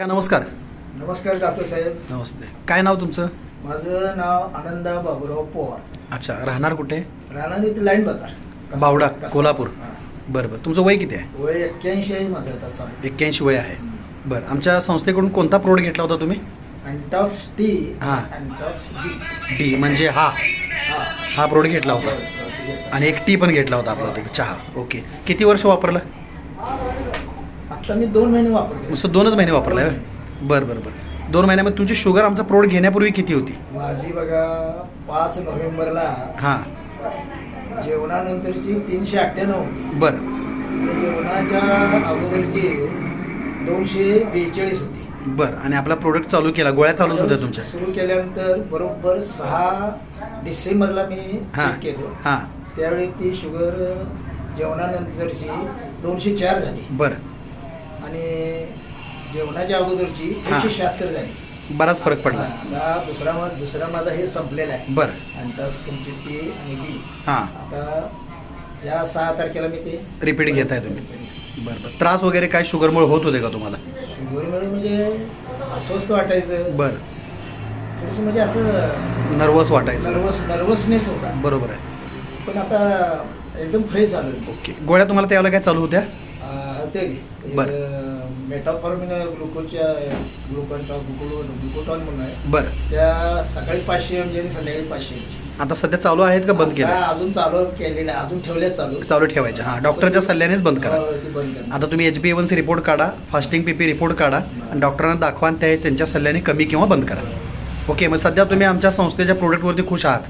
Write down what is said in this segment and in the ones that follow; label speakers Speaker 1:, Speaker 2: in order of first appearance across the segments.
Speaker 1: का नमस्कार.
Speaker 2: नमस्कार डॉक्टर साहेब.
Speaker 1: नमस्ते. काय नाव तुमचं?
Speaker 2: माझं नाव आनंदा बाबूराव पवार.
Speaker 1: अच्छा राहणार कुठे?
Speaker 2: राहणार इथे लाईन बाजार. कसं-
Speaker 1: बावडा
Speaker 2: कसं-
Speaker 1: कोल्हापूर.
Speaker 2: हां.
Speaker 1: बरं बरं. तुमचं वय किती आहे?
Speaker 2: वय एक्क्याऐंशी आहे माझं आता चालू.
Speaker 1: एक्क्याऐंशी वय आहे. बरं आमच्या संस्थेकडून कोणता प्रोडक्ट घेतला होता तुम्ही?
Speaker 2: अँटॉक्स टी
Speaker 1: हां.
Speaker 2: अँटॉक्स डी
Speaker 1: डी म्हणजे हा.
Speaker 2: हा.
Speaker 1: हा प्रोडक्ट घेतला होता. आणि एक टी पण घेतला होता आपला तुम्ही चहा. ओके किती वर्ष वापरलं?
Speaker 2: आता मी दोन महिने वापरले
Speaker 1: नुसतं दोनच महिने वापरला आहे बरं बरं बरं. दोन महिन्यामध्ये तुमची शुगर आमचा प्रोडक्ट घेण्यापूर्वी किती होती?
Speaker 2: माझी बघा पाच नोव्हेंबरला
Speaker 1: हां.
Speaker 2: जेवणानंतरची तीनशे अठ्ठ्याण्णव होती.
Speaker 1: बरं.
Speaker 2: आणि जेवणाच्या अगोदरची दोनशे बेचाळीस होती.
Speaker 1: बरं आणि आपला प्रोडक्ट चालू केला गोळ्या चालूच होत्या तुमच्या?
Speaker 2: सुरू केल्यानंतर बरोबर सहा डिसेंबरला मी
Speaker 1: हां
Speaker 2: चेक केलं.
Speaker 1: हां.
Speaker 2: त्यावेळी ती शुगर जेवणानंतरची दोनशे चार झाली.
Speaker 1: बरं.
Speaker 2: आणि जेवणाच्या अगोदरची. एकशे शहात्तर झाली.
Speaker 1: बराच फरक पडला.
Speaker 2: आता दुसरा मा- दुसरा माझा हे संपलेला आहे.
Speaker 1: बरं.
Speaker 2: अँटॉक्स तुमची टी आणि डी
Speaker 1: हां.
Speaker 2: आता या सहा तारखेला मी ते
Speaker 1: रिपीट घेताय तुम्ही. बरं बरं. त्रास वगैरे काय शुगरमुळे होत होते का तुम्हाला?
Speaker 2: शुगरमुळे म्हणजे अस्वस्थ वाटायचं.
Speaker 1: बरं.
Speaker 2: थोडंसं म्हणजे असं
Speaker 1: नर्वस वाटायचं.
Speaker 2: नर्वस नर्वसनेस होता.
Speaker 1: बरोबर आहे.
Speaker 2: पण आता एकदम फ्रेश झालं
Speaker 1: ओके. गोळ्या तुम्हाला त्यावेळेला काय चालू होत्या?
Speaker 2: ते. मेटाफॉर्मिन ग्लुकोजच्या ग्लुकोटॉन ग्लुकोटॉन म्हणून आहे.
Speaker 1: बरं.
Speaker 2: त्या सकाळी पाचशे एम आणि संध्याकाळी पाचशे mg.
Speaker 1: आता सध्या चालू आहेत का बंद केलं
Speaker 2: अजून चालू केलेलं आहे अजून ठेवल्या चालू.
Speaker 1: चालू ठेवायच्या. हां डॉक्टरच्या सल्ल्यानेच बंद करा.
Speaker 2: हो, ते बंद
Speaker 1: आता तुम्ही एच बी सी रिपोर्ट काढा फास्टिंग पी पी रिपोर्ट काढा आणि डॉक्टरांना दाखवा आणि त्या त्यांच्या सल्ल्याने कमी किंवा बंद करा. ओके मग सध्या तुम्ही आमच्या संस्थेच्या प्रोडक्टवरती खुश आहात?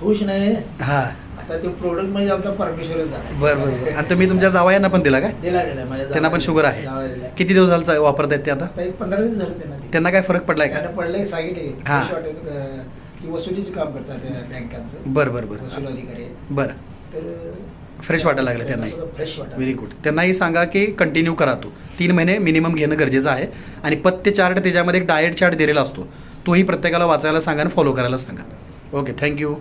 Speaker 2: खुश नाही.
Speaker 1: हां.
Speaker 2: आता ते प्रोडक्ट म्हणजे आमचा परमेश्वरच झाला
Speaker 1: बरं बरं बरं. आणि तुम्ही तुमच्या जावयांना पण दिला काय?
Speaker 2: दिला माझ्या
Speaker 1: त्यांना पण. शुगर आहे.
Speaker 2: जावयाला दिला.
Speaker 1: किती दिवस झालं वापरत आहेत ते आता?
Speaker 2: आता एक पंधरा दिवस झाले त्यांना ते.
Speaker 1: त्यांना काय फरक पडलाय का?
Speaker 2: त्यांना पडलंय सांगितले
Speaker 1: हां.
Speaker 2: अं, की वसुलीचं काम करतात त्या बँकांचं.
Speaker 1: बरं बरं बरं.
Speaker 2: वसूल अधिकारी. आहेत.
Speaker 1: बरं.
Speaker 2: तर
Speaker 1: फ्रेश वाटायला लागलं त्यांनाही.
Speaker 2: फ्रेश
Speaker 1: व्हेरी गुड त्यांनाही सांगा की कंटिन्यू करा तो. तीन महिने मिनिमम घेणं गरजेचं आहे. आणि पत्ते चार्ट त्याच्यामध्ये एक डाएट चार्ट दिलेला असतो. तोही प्रत्येकाला वाचायला सांगा आणि फॉलो करायला सांगा. Okay thank you